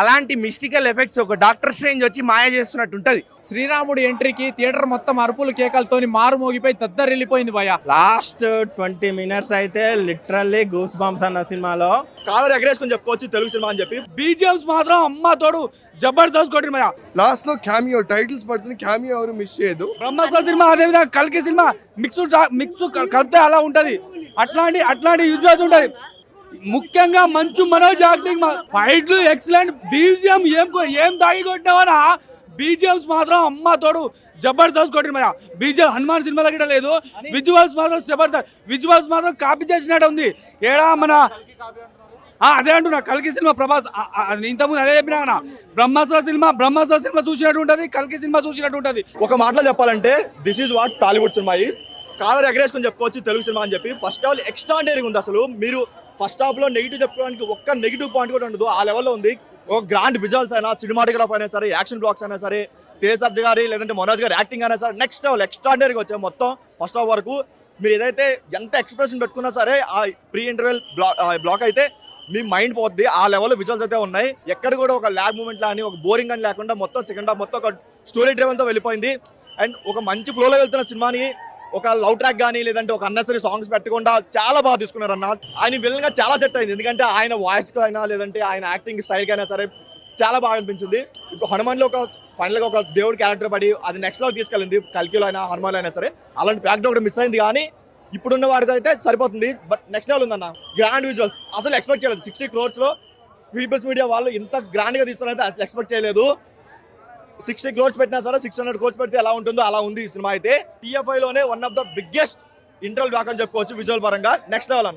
అలాంటి mystical effects ఒక doctor strange వచ్చి మాయ చేస్తున్నట్టు ఉంటది శ్రీరాముడి ఎంట్రీకి థియేటర్ మొత్తం అరుపులు కేకలతోని మారు మోగిపోయి దద్దరిల్లిపోయింది భయ లాస్ట్ ట్వంటీ మినిట్స్ అయితే లిటరల్లీ గూస్ బాంబ్స్ అన్న సినిమాలో. కాలర్ ఎగరేసుకొని చెప్పుకోవచ్చు తెలుగు సినిమా అని చెప్పి. బీజిఎంస్ మాత్రం అమ్మ తోడు జబర్దస్త్ కొట్టిన భయ లాస్ట్లో క్యామియో టైటిల్స్ పడుతుంది క్యామియో ఎవరు మిస్ చేయదు. బ్రహ్మాస్త్ర సినిమా అదే విధంగా కల్కి సినిమా మిక్స్ మిక్స్ కలిపితే అలా ఉంటది. అట్లాంటి అట్లాంటి యూజువల్స్ ఉంటది. ముఖ్యంగా మంచు మనోజ్ యాక్టింగ్ ఫైట్లు ఎక్సలెంట్. బీజిఎం ఏం ఏం దాగి కొట్టినావనా బీజిఎంస్ మాత్రం అమ్మ తోడు జబర్దస్త్ కొట్టిన భయ బీజిఎం హనుమాన్ సినిమా దగ్గర లేదు. విజువల్స్ మాత్రం జబర్దస్త్. విజువల్స్ మాత్రం కాపీ చేసినట్టు ఉంది. ఏడా మన అదే అంటున్నా. కల్కి సినిమా ప్రభాస్ అది ఇంతకుముందు అదే చెప్పినా బ్రహ్మాస్త్ర సినిమా బ్రహ్మాస్త్ర సినిమా చూసినట్టు ఉంటుంది. కల్కి సినిమా చూసినట్టు ఉంటుంది. ఒక మాటలో చెప్పాలంటే దిస్ ఈజ్ వాట్ టాలీవుడ్ సినిమా ఈజ్ కాలర్ ఎగరేసుకొని చెప్పుకోవచ్చు తెలుగు సినిమా అని చెప్పి. ఫస్ట్ ఆఫ్ ఆల్ ఎక్స్ట్రాండరీ ఉంది అసలు. మీరు ఫస్ట్ హాఫ్లో నెగిటివ్ చెప్పుకోవడానికి ఒక్క నెగిటివ్ పాయింట్ కూడా ఉండదు. ఆ లెవెల్లో ఉంది. ఒక గ్రాండ్ విజువల్స్ అయినా సినిమాటోగ్రాఫ్ అయినా సరే యాక్షన్ బ్లాక్స్ అయినా సరే తేజర్జ్ గారి లేదంటే మనోజ్ గారి యాక్టింగ్ అయినా సరే నెక్స్ట్ లెవెల్ ఎక్స్ట్రాడినరీగా వచ్చాయి మొత్తం ఫస్ట్ హాఫ్ వరకు. మీరు ఏదైతే ఎంత ఎక్స్ప్రెషన్ పెట్టుకున్నా సరే ఆ ప్రీ ఇంటర్వెల్ బ్లాక్ బ్లాక్ అయితే మీ మైండ్ పోద్ది. ఆ లెవెల్లో విజువల్స్ అయితే ఉన్నాయి. ఎక్కడ కూడా ఒక ల్యాబ్ మూమెంట్ అని ఒక బోరింగ్ అని లేకుండా మొత్తం సెకండ్ హాఫ్ మొత్తం ఒక స్టోరీ డ్రైవెన్తో వెళ్ళిపోయింది. అండ్ ఒక మంచి ఫ్లోలో వెళ్తున్న సినిమాని ఒక లవ్ ట్రాక్ కానీ లేదంటే ఒక అన్నెసరీ సాంగ్స్ పెట్టకుండా చాలా బాగా తీసుకున్నారు అన్న ఆయన విలన్గా చాలా సెట్ అయింది. ఎందుకంటే ఆయన వాయిస్ అయినా లేదంటే ఆయన యాక్టింగ్ స్టైల్ అయినా సరే చాలా బాగా అనిపించింది. ఇప్పుడు హనుమాన్లో ఒక ఫైనల్గా ఒక దేవుడు క్యారెక్టర్ పడి అది నెక్స్ట్ లెవెల్ తీసుకెళ్ళింది. కల్కిలో అయినా హనుమాన్ అయినా సరే. అలాంటి ఫ్యాక్టర్ ఒకటి మిస్ అయింది కానీ ఇప్పుడున్న వాడికి అయితే సరిపోతుంది. బట్ నెక్స్ట్ లెవెల్ ఉందన్న. గ్రాండ్ విజువల్స్ అసలు ఎక్స్పెక్ట్ చేయలేదు. సిక్స్టీ క్రోర్స్లో పీపుల్స్ మీడియా వాళ్ళు ఇంత గ్రాండ్గా తీస్తారైతే అసలు ఎక్స్పెక్ట్ చేయలేదు. సిక్స్టీ క్రోర్స్ పెట్టినా సరే సిక్స్ హండ్రెడ్ క్రోర్స్ పెడితే ఎలా ఉంటుందో అలా ఉంది ఈ సినిమా అయితే. టీఎఫ్ఐలోనే one of the biggest interval back అని చెప్పుకోవచ్చు విజువల్ పరంగా. నెక్స్ట్ లెవెల్ అన్న.